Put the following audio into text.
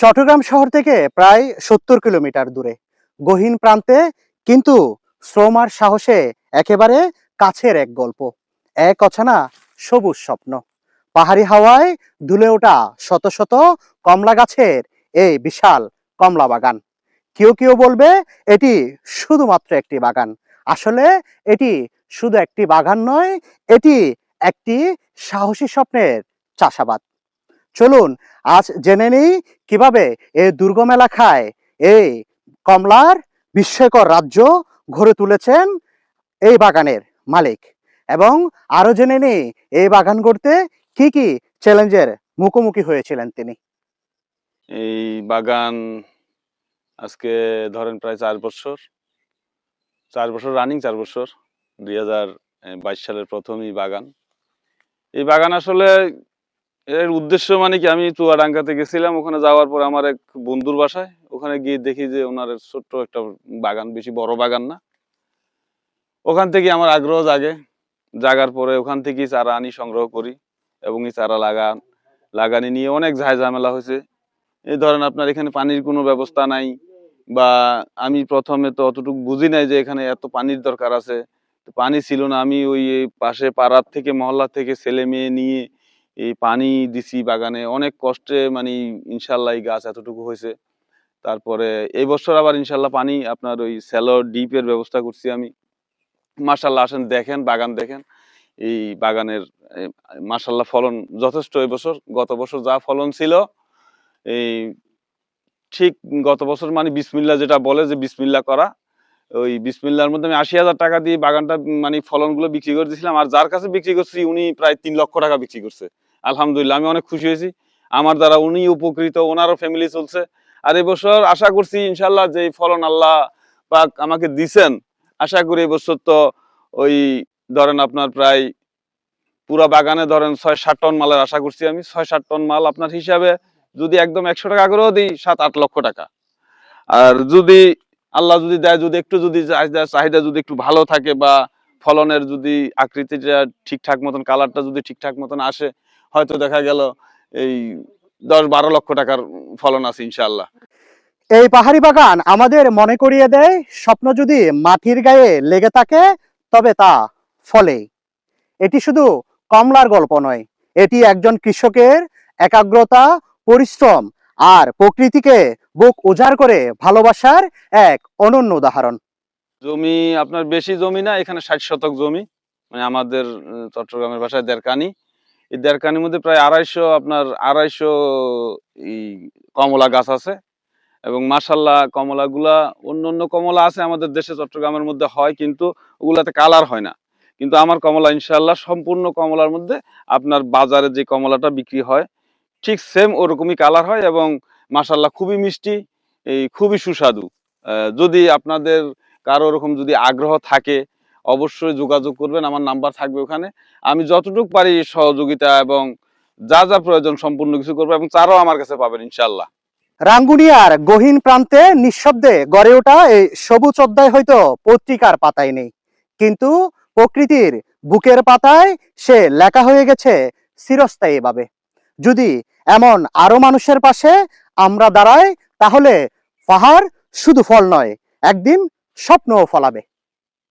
চট্টগ্রাম শহর থেকে প্রায় সত্তর কিলোমিটার দূরে। গহীন প্রান্তে কিন্তু শ্রম আর সাহসে একেবারে কাছের এক গল্প, এক অছানা সবুজ স্বপ্ন। পাহাড়ি হাওয়ায় দুলে ওঠা শত শত কমলা গাছের এই বিশাল কমলা বাগান। কেউ কেউ বলবে, এটি শুধুমাত্র একটি বাগান। আসলে এটি শুধু একটি বাগান নয়, এটি একটি সাহসী স্বপ্নের চাষাবাদ। চলুন, আজ জেনে নিই কীভাবে এই দুর্গম এলাকায় এই কমলার বিস্ময়কর রাজ্য গড়ে তুলেছেন এই বাগানের মালিক। এবং আরও জেনে নিই এই বাগান গড়তে কি কি চ্যালেঞ্জের মুখোমুখি হয়েছিলেন তিনি। এই বাগান আজকে ধরেন প্রায় চার বছর চার বছর রানিং চার বছর, দুই হাজার বাইশ সালের প্রথমই বাগান। এই বাগান আসলে এর উদ্দেশ্য মানে কি? আমি চুয়াডাঙ্গাতে গেছিলাম, ওখানে যাওয়ার পর আমার এক বন্ধুর বাসায়। ওখানে গিয়ে দেখি যে ওনার ছোট্ট একটা বাগান, বেশি বড় বাগান না। ওখান থেকে আমার আগ্রহ জাগে। জাগার পরে ওখান থেকেই চারা আনি, সংগ্রহ করি এবং এই চারা লাগান। লাগানি নিয়ে অনেক ঝাই ঝামেলা হয়েছে। এই ধরেন আপনার এখানে পানির কোনো ব্যবস্থা নাই বা আমি প্রথমে তো অতটুকু বুঝি নাই যে এখানে এত পানির দরকার আছে। পানি ছিল না। আমি ওই পাশে পাড়ার থেকে মহল্লা থেকে ছেলে মেয়ে নিয়ে এই পানি দিছি বাগানে, অনেক কষ্টে মানে ইনশাল্লাহ এই গাছ এতটুকু হয়েছে। তারপরে এই বছর আবার ইনশাল্লাহ পানি, আপনার ওই স্যালো ডিপের ব্যবস্থা করছি আমি। মার্শাল্লাহ আসেন, দেখেন, বাগান দেখেন। এই বাগানের মার্শাল্লাহ ফলন যথেষ্ট এই বছর। গত বছর যা ফলন ছিল, এই ঠিক গত বছর মানে বিসমিল্লা যেটা বলে যে বিসমিল্লা করা, ওই বিসমিল্লার মধ্যে আমি আশি হাজার টাকা দিয়ে বাগানটা মানে ফলনগুলো বিক্রি করে দিয়েছিলাম। আর যার কাছে বিক্রি করছি, উনি প্রায় তিন লক্ষ টাকা বিক্রি করছে। আলহামদুলিল্লাহ, আমি অনেক খুশি হয়েছি। আমার দ্বারা উনি উপকৃত, ওনারও ফ্যামিলি চলছে। আর এবছর আশা করছি ইনশাল্লাহ যে ফলন আল্লাহ পাক আমাকে দিছেন, আশা করি এবছর তো ওই ধরেন আপনার প্রায় পুরা বাগানে ধরেন ছয় সাত টন মালের আশা করছি আমি। ছয় সাত টন মাল আপনার হিসাবে যদি একদম একশো টাকা করেও দিই সাত আট লক্ষ টাকা। আর যদি আল্লাহ যদি দেয়, যদি একটু যদি চাহিদা যদি একটু ভালো থাকে বা ফলনের যদি আকৃতিটা ঠিকঠাক মতন, কালারটা যদি ঠিকঠাক মতন আসে, হয়তো দেখা গেল এই দশ বারো লক্ষ টাকার ফলন আছে ইনশাল্লাহ এই পাহাড়ি বাগান আমাদের মনে করিয়ে দেয়, স্বপ্ন যদি মাটির গায়ে লেগে থাকে, তবে তা ফলে। এটি শুধু কমলার গল্প নয়, এটি একজন কৃষকের একাগ্রতা, পরিশ্রম আর প্রকৃতিকে বুক উজাড় করে ভালোবাসার এক অনন্য উদাহরণ। জমি আপনার বেশি জমি না, এখানে ষাট শতক জমি মানে আমাদের চট্টগ্রামের ভাষায় দেড়কানি এই দেড়কানির মধ্যে প্রায় আড়াইশো, আপনার আড়াইশো এই কমলা গাছ আছে এবং মাসাল্লাহ কমলাগুলা অন্য অন্য কমলা আছে আমাদের দেশে, চট্টগ্রামের মধ্যে হয় কিন্তু ওগুলাতে কালার হয় না। কিন্তু আমার কমলা ইনশাল্লাহ সম্পূর্ণ কমলার মধ্যে আপনার বাজারে যে কমলাটা বিক্রি হয়, ঠিক সেম ওরকমই কালার হয় এবং মাসাল্লাহ খুবই মিষ্টি, এই খুবই সুস্বাদু। যদি আপনাদের কারও ওরকম যদি আগ্রহ থাকে, অবশ্যই যোগাযোগ করবেন, আমার নাম্বার থাকবে ওখানে। আমি যতটুকু পারি সহযোগিতা এবং যা যা প্রয়োজন সম্পূর্ণ কিছু করব এবং চারাও আমার কাছে পাবেন ইনশাল্লাহ রাঙ্গুনিয়ার গহীন প্রান্তে নিঃশব্দে গড়ে ওঠা এই সবুজ অধ্যায় হয়তো পত্রিকার পাতায় নেই। কিন্তু প্রকৃতির বুকের পাতায় সে লেখা হয়ে গেছে চিরস্থায়ীভাবে যদি এমন আরও মানুষের পাশে আমরা দাঁড়াই, তাহলে পাহাড় শুধু ফল নয়, একদিন স্বপ্নও ফলাবে।